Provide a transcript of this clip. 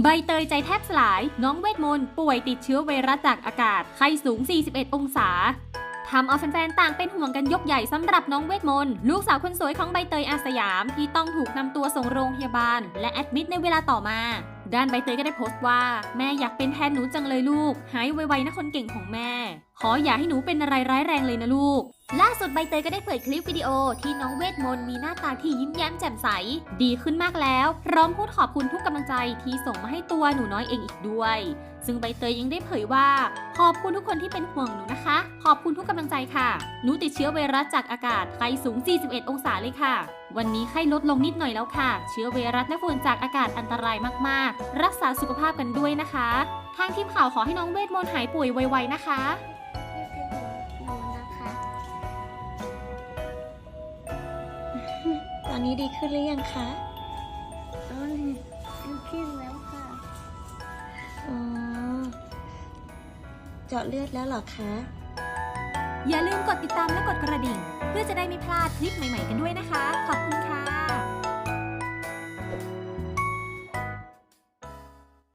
ใบเตยใจแทบสลาย น้องเวทมนต์ป่วยติดเชื้อไวรัสจากอากาศ ไข้สูง 41 องศาทำเอาแฟนๆ ต่างเป็นห่วงกันยกใหญ่สำหรับน้องเวทมนต์ลูกสาวคนสวยของใบเตยอาสยามที่ต้องถูกนำตัวส่งโรงพยาบาล และแอดมิดในเวลาต่อมา ด้านใบเตยก็ได้โพสต์ว่า แม่อยากเป็นแทนหนูจังเลยลูก หายไวๆนะคนเก่งของแม่ ขออย่าให้หนูเป็นอะไรร้ายแรงเลยนะลูก ล่าสุดใบเตยก็ได้เผยคลิปวิดีโอที่น้องเวทมนต์มีหน้าตาที่ยิ้มแย้มแจ่มใส ดีขึ้นมากแล้วพร้อมพูดขอบคุณทุกกำลังใจที่ส่งมาให้ตัวหนูน้อยเองอีกด้วย ซึ่งใบเตยยังได้เผยว่า ขอบคุณทุกคนที่เป็นห่วงหนูนะคะ ขอบคุณทุกกำลังใจค่ะ หนูติดเชื้อไวรัสจากอากาศไข้สูง 41 องศาเลยค่ะ วันนี้ไข้ลดลงนิดหน่อยแล้วค่ะ เชื้อไวรัสและฝุ่นจากอากาศอันตรายมากๆ รักษาสุขภาพกันด้วยนะคะ ทางทีมข่าวขอให้น้องเวทมนต์หายป่วยไวๆนะคะ อนนี้ดีขึ้นหรือยังคะอ๋อดีขึ้นแล้วค่ะอ๋อเจาะเลือดแล้วเหรอคะ อย่าลืมกดติดตามและกดกระดิ่ง เพื่อจะได้ไม่พลาดคลิปใหม่ ๆ กันด้วยนะคะ ขอบคุณ